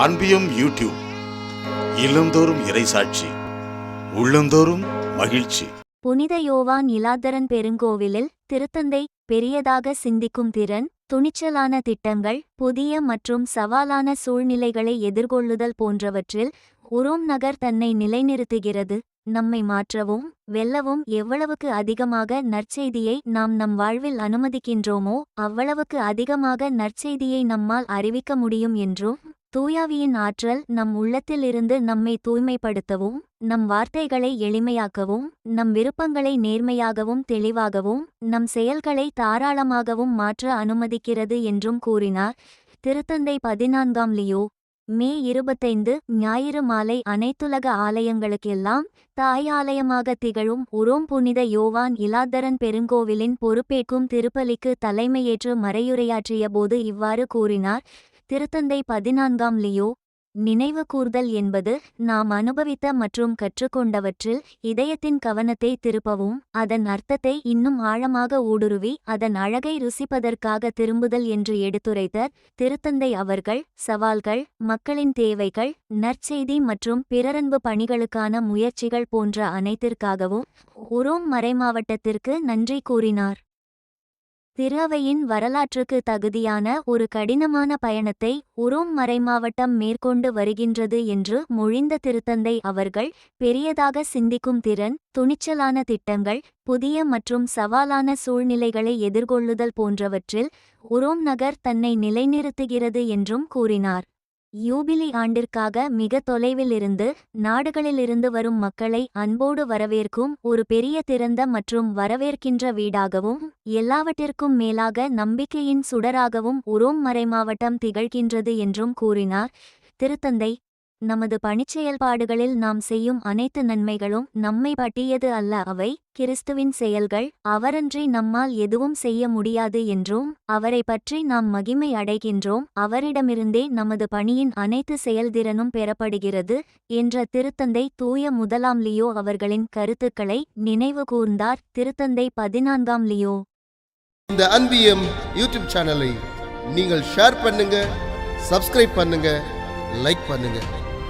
அன்பியும் YouTube இல்லந்தோறும் இறைசாட்சி உள்ளந்தோறும் மகிழ்ச்சி. புனித யோவான் இலாதரன் பெருங்கோவிலில் திருத்தந்தை பெரியதாக சிந்திக்கும் திறன் துணிச்சலான திட்டங்கள் புதிய மற்றும் சவாலான சூழ்நிலைகளை எதிர்கொள்ளுதல் போன்றவற்றில் உரோம் நகர் தன்னை நிலைநிறுத்துகிறது. நம்மை மாற்றவும் வெல்லவும் எவ்வளவுக்கு அதிகமாக நற்செய்தியை நாம் நம் வாழ்வில் அனுமதிக்கின்றோமோ அவ்வளவுக்கு அதிகமாக நற்செய்தியை நம்மால் அறிவிக்க முடியும் என்றும் தூயாவியின் ஆற்றல் நம் உள்ளத்திலிருந்து நம்மை தூய்மைப்படுத்தவும் நம் வார்த்தைகளை எளிமையாக்கவும் நம் விருப்பங்களை நேர்மையாகவும் தெளிவாகவும் நம் செயல்களை தாராளமாகவும் மாற்ற அனுமதிக்கிறது என்றும் கூறினார். திருத்தந்தை பதினான்காம் லியோ மே இருபத்தைந்து ஞாயிறு மாலை அனைத்துலக ஆலயங்களுக்கெல்லாம் தாய் ஆலயமாக திகழும் உரோம் புனித யோவான் இலாதரன் பெருங்கோவிலின் பொறுப்பேற்கும் திருப்பலிக்கு தலைமையேற்று மறையுரையாற்றிய போது இவ்வாறு கூறினார். திருத்தந்தை பதினான்காம் லியோ நினைவு கூர்தல் என்பது நாம் அனுபவித்த மற்றும் கற்றுக்கொண்டவற்றில் இதயத்தின் கவனத்தை திருப்பவும் அதன் அர்த்தத்தை இன்னும் ஆழமாக ஊடுருவி அதன் அழகை ருசிப்பதற்காக திரும்புதல் என்று எடுத்துரைத்த திருத்தந்தை அவர்கள் சவால்கள் மக்களின் தேவைகள் நற்செய்தி மற்றும் பிறரன்பு பணிகளுக்கான முயற்சிகள் போன்ற அனைத்திற்காகவும் உரோம் மறைமாவட்டத்திற்கு நன்றி கூறினார். திரவையின் வரலாற்றுக்கு தகுதியான ஒரு கடினமான பயணத்தை உரோம் மறைமாவட்டம் மேற்கொண்டு வருகின்றது என்று மொழிந்த திருத்தந்தை அவர்கள் பெரியதாக சிந்திக்கும் திறன் துணிச்சலான திட்டங்கள் புதிய மற்றும் சவாலான சூழ்நிலைகளை எதிர்கொள்ளுதல் போன்றவற்றில் உரோம் நகர் தன்னை நிலைநிறுத்துகிறது என்றும் கூறினார். யூபிலி ஆண்டிற்காக மிக தொலைவிலிருந்து நாடுகளிலிருந்து வரும் மக்களை அன்போடு வரவேற்கும் ஒரு பெரிய திறந்த மற்றும் வரவேற்கின்ற வீடாகவும் எல்லாவற்றிற்கும் மேலாக நம்பிக்கையின் சுடராகவும் உரோம் மறைமாவட்டம் திகழ்கின்றது என்றும் கூறினார். திருத்தந்தை நமது பணிச்செயல்பாடுகளில் நாம் செய்யும் அனைத்து நன்மைகளும் நம்மை பட்டியது அல்ல. அவை கிறிஸ்துவின் செயல்கள். அவரன்றி நம்மால் எதுவும் செய்ய முடியாது என்றும் அவரை பற்றி நாம் மகிமை அடைகின்றோம். அவரிடமிருந்தே நமது பணியின் அனைத்து செயல்திறனும் பெறப்படுகிறது என்ற திருத்தந்தை தூய முதலாம் லியோ அவர்களின் கருத்துக்களை நினைவு கூர்ந்தார். திருத்தந்தை பதினான்காம் லியோ. இந்த அன்பியம் யூடியூப் சேனலை நீங்கள் ஷேர் பண்ணுங்க சப்ஸ்கிரைப் பண்ணுங்க like